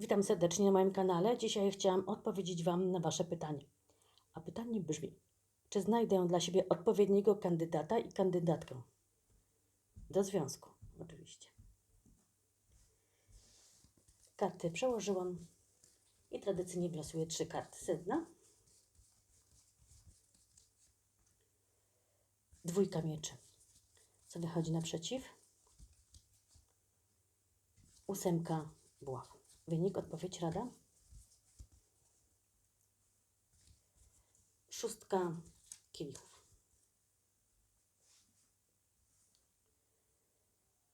Witam serdecznie na moim kanale. Dzisiaj chciałam odpowiedzieć Wam na Wasze pytanie. A pytanie brzmi: czy znajdę dla siebie odpowiedniego kandydata i kandydatkę? Do związku, oczywiście. Karty przełożyłam i tradycyjnie wylosuję trzy karty sedna. Dwójka mieczy. Co wychodzi naprzeciw? Ósemka buław. Wynik, odpowiedź, rada? Szóstka kielichów.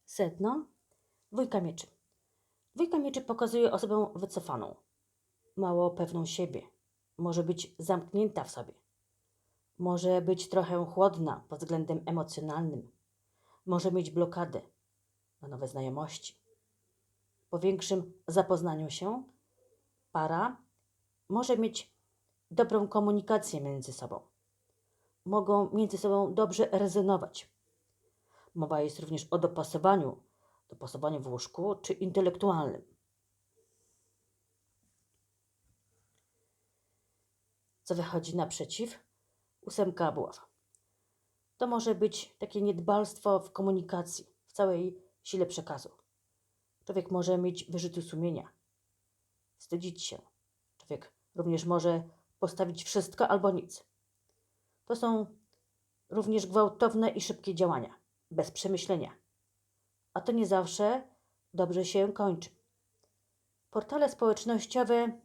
Sedno. Dwójka mieczy. Dwójka mieczy pokazuje osobę wycofaną, mało pewną siebie. Może być zamknięta w sobie. Może być trochę chłodna pod względem emocjonalnym. Może mieć blokadę na nowe znajomości po większym zapoznaniu się, para może mieć dobrą komunikację między sobą. Mogą między sobą dobrze rezonować. Mowa jest również o dopasowaniu, dopasowaniu w łóżku czy intelektualnym. Co wychodzi naprzeciw? Ósemka buław. To może być takie niedbalstwo w komunikacji, w całej sile przekazu. Człowiek może mieć wyrzuty sumienia, wstydzić się. Człowiek również może postawić wszystko albo nic. To są również gwałtowne i szybkie działania, bez przemyślenia. A to nie zawsze dobrze się kończy. Portale społecznościowe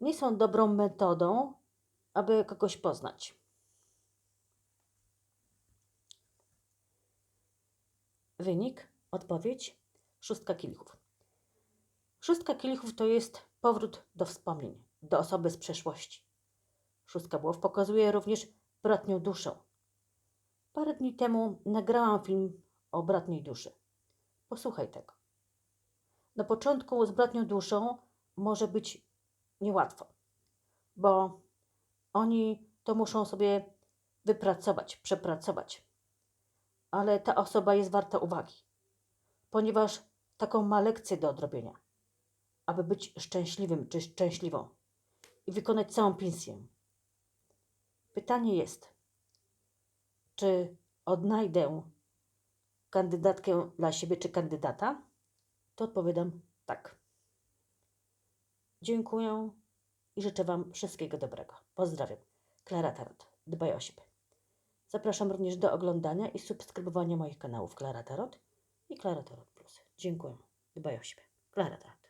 nie są dobrą metodą, aby kogoś poznać. Wynik, odpowiedź Szóstka kielichów. Szóstka kielichów to jest powrót do wspomnień, do osoby z przeszłości. Szóstka buław pokazuje również bratnią duszę. Parę dni temu nagrałam film o bratniej duszy. Posłuchaj tego. Na początku z bratnią duszą może być niełatwo, bo oni to muszą sobie wypracować, przepracować. Ale ta osoba jest warta uwagi, ponieważ taką ma lekcję do odrobienia, aby być szczęśliwym czy szczęśliwą i wykonać całą pensję. Pytanie jest, czy odnajdę kandydatkę dla siebie czy kandydata? To odpowiadam tak. Dziękuję i życzę Wam wszystkiego dobrego. Pozdrawiam. Klara Tarot. Dbaj o siebie. Zapraszam również do oglądania i subskrybowania moich kanałów Klara Tarot i Klara Tarot. Dziękuję. Dbaj o siebie. Klara Tarot.